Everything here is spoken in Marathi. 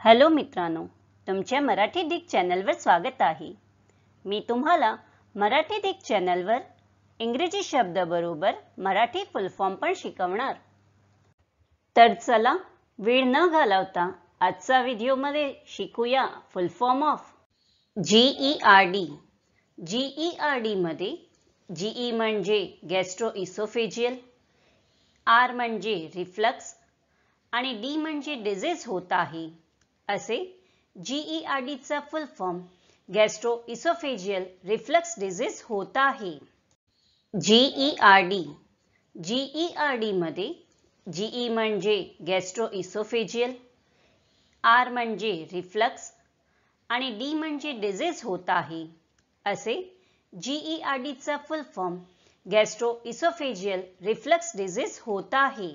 हॅलो मित्रांनो तुमच्या मराठी डिक चॅनलवर स्वागत आहे. मी तुम्हाला मराठी डिक चॅनलवर इंग्रजी शब्दाबरोबर मराठी फुल फॉर्म पण शिकवणार. तर चला वेळ न घालवता आजचा व्हिडिओमध्ये शिकूया full form of G E R D G E R डीमध्ये जीई म्हणजे गॅस्ट्रो इसोफेजियल आर म्हणजे रिफ्लक्स आणि डी म्हणजे डिझीज होत आहे. असे जीईआरडीचा full form gastro oesophageal reflux disease होत आहे. GERD R D G E R डीमध्ये म्हणजे गॅस्ट्रो इसोफेजियल आर म्हणजे रिफ्लक्स आणि डी म्हणजे डिझीज होत आहे. असे जीईआरडीचा full form gastro oesophageal reflux disease होत आहे.